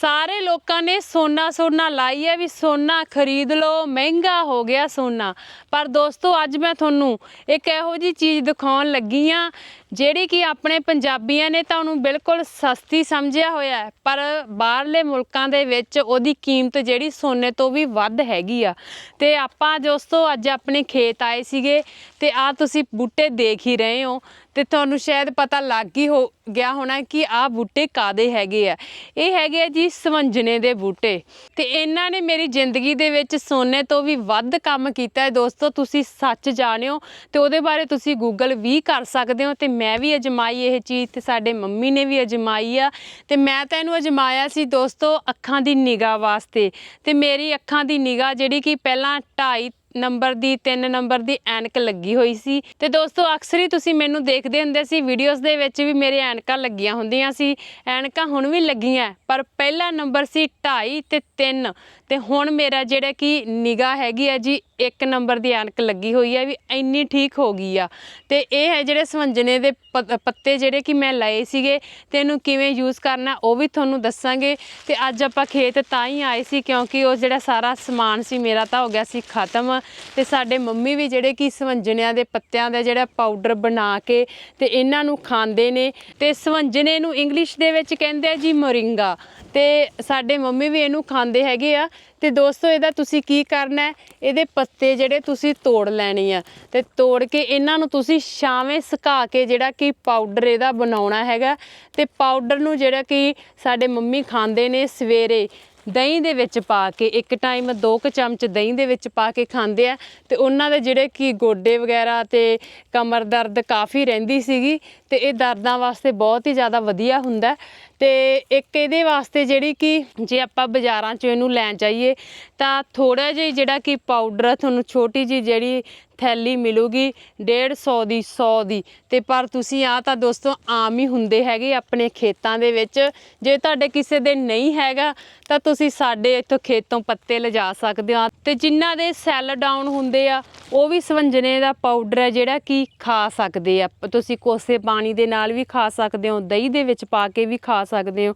ਸਾਰੇ ਲੋਕਾਂ ਨੇ ਸੋਨਾ ਸੋਨਾ ਲਾਈ ਹੈ ਵੀ ਸੋਨਾ ਖਰੀਦ ਲਓ, ਮਹਿੰਗਾ ਹੋ ਗਿਆ ਸੋਨਾ। ਪਰ ਦੋਸਤੋ, ਅੱਜ ਮੈਂ ਤੁਹਾਨੂੰ ਇੱਕ ਇਹੋ ਜੀ ਚੀਜ਼ ਦਿਖਾਉਣ ਲੱਗੀ ਆ ਜਿਹੜੀ ਕਿ ਆਪਣੇ ਪੰਜਾਬੀਆਂ ਨੇ ਤਾਂ ਉਹਨੂੰ ਬਿਲਕੁਲ ਸਸਤੀ ਸਮਝਿਆ ਹੋਇਆ ਹੈ, ਪਰ ਬਾਹਰਲੇ ਮੁਲਕਾਂ ਦੇ ਵਿੱਚ ਉਹਦੀ ਕੀਮਤ ਜਿਹੜੀ ਸੋਨੇ ਤੋਂ ਵੀ ਵੱਧ ਹੈਗੀ ਆ। ਤੇ ਆਪਾਂ ਦੋਸਤੋ, ਅੱਜ ਆਪਣੇ ਖੇਤ ਆਏ ਸੀਗੇ ਤੇ ਆ ਤੁਸੀਂ ਬੂਟੇ ਦੇਖ ਹੀ ਰਹੇ ਹੋ ਤੇ ਤੁਹਾਨੂੰ ਸ਼ਾਇਦ ਪਤਾ ਲੱਗ ਹੀ ਹੋ ਗਿਆ ਹੋਣਾ ਕਿ ਆਹ ਬੂਟੇ ਕਾਦੇ ਹੈਗੇ ਆ। ਇਹ ਹੈਗੇ ਆ ਜੀ ਸਵੰਜਨੇ ਦੇ ਬੂਟੇ ਤੇ ਇਹਨਾਂ ਨੇ ਮੇਰੀ ਜ਼ਿੰਦਗੀ ਦੇ ਵਿੱਚ ਸੋਨੇ ਤੋਂ ਵੀ ਵੱਧ ਕੰਮ ਕੀਤਾ ਹੈ। ਦੋਸਤੋ, ਤੁਸੀਂ ਸੱਚ ਜਾਣਿਓ ਤੇ ਉਹਦੇ ਬਾਰੇ ਤੁਸੀਂ ਗੂਗਲ ਵੀ ਕਰ ਸਕਦੇ ਹੋ ਤੇ ਮੈਂ ਵੀ ਅਜਮਾਈ ਇਹ ਚੀਜ਼ ਤੇ ਸਾਡੇ ਮੰਮੀ ਨੇ ਵੀ ਅਜਮਾਈ ਆ। ਤੇ ਮੈਂ ਤਾਂ ਇਹਨੂੰ ਅਜਮਾਇਆ ਸੀ ਦੋਸਤੋ ਅੱਖਾਂ ਦੀ ਨਿਗਾਹ ਵਾਸਤੇ। ਤੇ ਮੇਰੀ ਅੱਖਾਂ ਦੀ ਨਿਗਾਹ ਜਿਹੜੀ ਕਿ ਪਹਿਲਾਂ 2.5 ਨੰਬਰ ਦੀ 3 ਨੰਬਰ ਦੀ ਐਨਕ ਲੱਗੀ ਹੋਈ ਸੀ। ਤੇ ਦੋਸਤੋ ਅਕਸਰ ਹੀ ਤੁਸੀਂ ਮੈਨੂੰ ਦੇਖਦੇ ਹੁੰਦੇ ਸੀ ਵੀਡੀਓਜ਼ ਦੇ ਵਿੱਚ ਵੀ ਮੇਰੇ ਐਨਕਾਂ ਲੱਗੀਆਂ ਹੁੰਦੀਆਂ ਸੀ। ਐਨਕਾਂ ਹੁਣ ਵੀ ਲੱਗੀਆਂ, ਪਰ ਪਹਿਲਾ ਨੰਬਰ ਸੀ 2.5 ਤੇ 3 ਤੇ ਹੁਣ ਮੇਰਾ ਜਿਹੜਾ ਕਿ ਨਿਗਾਹ ਹੈਗੀ ਆ ਜੀ, ਇੱਕ ਨੰਬਰ ਦੀ ਐਨਕ ਲੱਗੀ ਹੋਈ ਆ ਵੀ ਇੰਨੀ ਠੀਕ ਹੋ ਗਈ ਆ। ਤੇ ਇਹ ਹੈ ਜਿਹੜੇ ਸਵੰਜਨੇ ਦੇ ਪੱਤੇ ਜਿਹੜੇ ਕਿ ਮੈਂ ਲਏ ਸੀਗੇ ਤੇ ਇਹਨੂੰ ਕਿਵੇਂ ਯੂਜ਼ ਕਰਨਾ ਉਹ ਵੀ ਤੁਹਾਨੂੰ ਦੱਸਾਂਗੇ। ਤੇ ਅੱਜ ਆਪਾਂ ਖੇਤ ਤਾਂ ਹੀ ਆਏ ਸੀ ਕਿਉਂਕਿ ਉਹ ਜਿਹੜਾ ਸਾਰਾ ਸਮਾਨ ਸੀ ਮੇਰਾ ਤਾਂ ਹੋ ਗਿਆ ਸੀ ਖਤਮ। ਤੇ ਸਾਡੇ ਮੰਮੀ ਵੀ ਜਿਹੜੇ ਕਿ ਸਵੰਜਨਿਆਂ ਦੇ ਪੱਤਿਆਂ ਦਾ ਜਿਹੜਾ ਪਾਊਡਰ ਬਣਾ ਕੇ ਤੇ ਇਹਨਾਂ ਨੂੰ ਖਾਂਦੇ ਨੇ। ਤੇ ਸਵੰਜਨੇ ਨੂੰ ਇੰਗਲਿਸ਼ ਦੇ ਵਿੱਚ ਕਹਿੰਦੇ ਆ ਜੀ ਮੋਰਿੰਗਾ। ਤੇ ਸਾਡੇ ਮੰਮੀ ਵੀ ਇਹਨੂੰ ਖਾਂਦੇ ਹੈਗੇ ਆ। ਤੇ ਦੋਸਤੋ, ਇਹਦਾ ਤੁਸੀਂ ਕੀ ਕਰਨਾ ਹੈ? ਇਹਦੇ ਪੱਤੇ ਜਿਹੜੇ ਤੁਸੀਂ ਤੋੜ ਲੈਣੇ ਆ। ਤੇ ਤੋੜ ਕੇ ਇਹਨਾਂ ਨੂੰ ਤੁਸੀਂ ਛਾਵੇਂ ਸੁਕਾ ਕੇ ਜਿਹੜਾ ਕਿ ਪਾਊਡਰ ਇਹਦਾ ਬਣਾਉਣਾ ਹੈਗਾ। ਤੇ ਪਾਊਡਰ ਨੂੰ ਜਿਹੜਾ ਕਿ ਸਾਡੇ ਮੰਮੀ ਖਾਂਦੇ ਨੇ ਸਵੇਰੇ ਦਹੀਂ ਦੇ ਵਿੱਚ ਪਾ ਕੇ, ਇੱਕ ਟਾਈਮ ਦੋ ਕੁ ਚਮਚ ਦਹੀਂ ਦੇ ਵਿੱਚ ਪਾ ਕੇ ਖਾਂਦੇ ਆ। ਤੇ ਉਹਨਾਂ ਦੇ ਜਿਹੜੇ ਕਿ ਗੋਡੇ ਵਗੈਰਾ ਤੇ ਕਮਰ ਦਰਦ ਕਾਫੀ ਰਹਿੰਦੀ ਸੀਗੀ। ਤੇ ਇਹ ਦਰਦਾਂ ਵਾਸਤੇ ਬਹੁਤ ਹੀ ਜ਼ਿਆਦਾ ਵਧੀਆ ਹੁੰਦਾ। ਤੇ ਇੱਕ ਇਹਦੇ ਵਾਸਤੇ ਜਿਹੜੀ ਕਿ ਜੇ ਆਪਾਂ ਬਾਜ਼ਾਰਾਂ 'ਚੋਂ ਇਹਨੂੰ ਲੈਣ ਜਾਈਏ, ਤਾਂ ਥੋੜਾ ਜਿਹਾ ਜਿਹੜਾ ਕਿ ਪਾਊਡਰ ਆ, ਤੁਹਾਨੂੰ ਛੋਟੀ ਜੀ ਜਿਹੜੀ ਥੈਲੀ ਮਿਲੂਗੀ 150 ਦੀ 100 ਦੀ। ਤੇ ਪਰ ਤੁਸੀਂ ਆ ਤਾਂ ਦੋਸਤੋ ਆਮ ਹੀ ਹੁੰਦੇ ਹੈਗੇ ਆਪਣੇ ਖੇਤਾਂ ਦੇ ਵਿੱਚ। ਜੇ ਤੁਹਾਡੇ ਕਿਸੇ ਦੇ ਨਹੀਂ ਹੈਗਾ, ਤਾਂ ਤੁਸੀਂ ਸਾਡੇ ਇੱਥੋਂ ਖੇਤੋਂ ਪੱਤੇ ਲਿਜਾ ਸਕਦੇ ਹੋ। ਤੇ ਜਿਨ੍ਹਾਂ ਦੇ ਸੈੱਲ ਡਾਊਨ ਹੁੰਦੇ ਆ ਉਹ ਵੀ ਸਵੰਜਨੇ ਦਾ ਪਾਊਡਰ ਹੈ ਜਿਹੜਾ ਕਿ ਖਾ ਸਕਦੇ ਆ। ਤੁਸੀਂ ਕੋਸੇ ਪਾਣੀ ਦੇ ਨਾਲ ਵੀ ਖਾ ਸਕਦੇ ਹੋ, ਦਹੀਂ ਦੇ ਵਿੱਚ ਪਾ ਕੇ ਵੀ ਖਾ ਸਕਦੇ ਹੋ।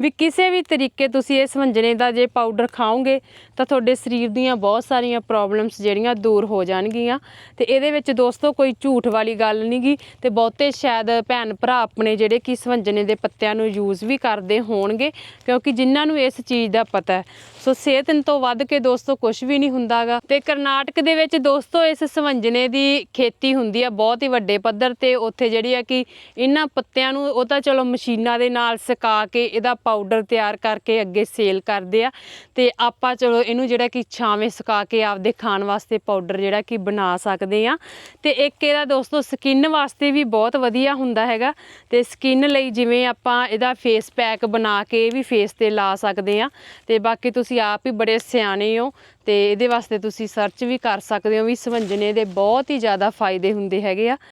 ਵੀ ਕਿਸੇ ਵੀ ਤਰੀਕੇ ਤੁਸੀਂ ਇਹ ਸਵੰਜਨੇ ਦਾ ਜੇ ਪਾਊਡਰ ਖਾਓਗੇ, ਤਾਂ ਤੁਹਾਡੇ ਸਰੀਰ ਦੀਆਂ ਬਹੁਤ ਸਾਰੀਆਂ ਪ੍ਰੋਬਲਮਸ ਜਿਹੜੀਆਂ ਦੂਰ ਹੋ ਜਾਣਗੀਆਂ। ਤੇ ਇਹਦੇ ਵਿੱਚ ਦੋਸਤੋ ਕੋਈ ਝੂਠ ਵਾਲੀ ਗੱਲ ਨਹੀਂਗੀ ਤੇ ਬਹੁਤੇ ਸ਼ਾਇਦ ਭੈਣ ਭਰਾ ਆਪਣੇ ਜਿਹੜੇ ਕਿ ਸਵੰਜਨੇ ਦੇ ਪੱਤਿਆਂ ਨੂੰ ਯੂਜ਼ ਵੀ ਕਰਦੇ ਹੋਣਗੇ, ਕਿਉਂਕਿ ਜਿਨ੍ਹਾਂ ਨੂੰ ਇਸ ਚੀਜ਼ ਦਾ ਪਤਾ ਹੈ। ਸੋ ਸਿਹਤ ਤੋਂ ਵੱਧ ਕੇ ਦੋਸਤੋ ਕੁਝ ਵੀ ਨਹੀਂ ਹੁੰਦਾਗਾ। ਤੇ ਕਰਨਾਟਕ ਦੇ ਵਿੱਚ ਦੋਸਤੋ ਇਸ ਸਵੰਜਨੇ ਦੀ ਖੇਤੀ ਹੁੰਦੀ ਆ, ਬਹੁਤ ਹੀ ਵੱਡੇ ਪੱਧਰ ਤੇ ਉੱਥੇ ਜਿਹੜੀ ਆ ਕਿ ਇਹਨਾਂ ਪੱਤਿਆਂ ਨੂੰ ਉਹ ਤਾਂ ਚਲੋ ਮਸ਼ੀਨਾਂ ਦੇ ਨਾਲ ਸੁਕਾ ਕੇ ਇਹਦਾ ਪਾਊਡਰ ਤਿਆਰ ਕਰਕੇ ਅੱਗੇ ਸੇਲ ਕਰਦੇ ਆ ਤੇ ਆਪਾਂ ਚਲੋ ਇਹਨੂੰ ਜਿਹੜਾ ਕਿ ਛਾਵੇਂ ਸੁਕਾ ਕੇ ਆਪਦੇ ਖਾਣ ਵਾਸਤੇ ਪਾਊਡਰ ਜਿਹੜਾ ਕਿ ਬਣਾ ਸਕਦੇ ਆ। ਤੇ ਇੱਕ ਇਹਦਾ ਦੋਸਤੋ ਸਕਿਨ ਵਾਸਤੇ ਵੀ ਬਹੁਤ ਵਧੀਆ ਹੁੰਦਾ ਹੈਗਾ ਤੇ ਸਕਿਨ ਲਈ ਜਿਵੇਂ ਆਪਾਂ ਇਹਦਾ ਫੇਸ ਪੈਕ ਬਣਾ ਕੇ ਇਹ ਵੀ ਫੇਸ ਤੇ ਲਾ ਸਕਦੇ ਆ। ਤੇ ਬਾਕੀ ਤੁਸੀਂ ਆਪ ਹੀ ਬੜੇ ਸਿਆਣੇ ਹੋ ਤੇ ਇਹਦੇ ਵਾਸਤੇ ਤੁਸੀਂ ਸਰਚ ਵੀ ਕਰ ਸਕਦੇ ਹੋ ਵੀ ਸਵੰਜਨੇ ਦੇ ਬਹੁਤ ਹੀ ਜ਼ਿਆਦਾ ਫਾਇਦੇ ਹੁੰਦੇ ਹੈਗੇ ਆ।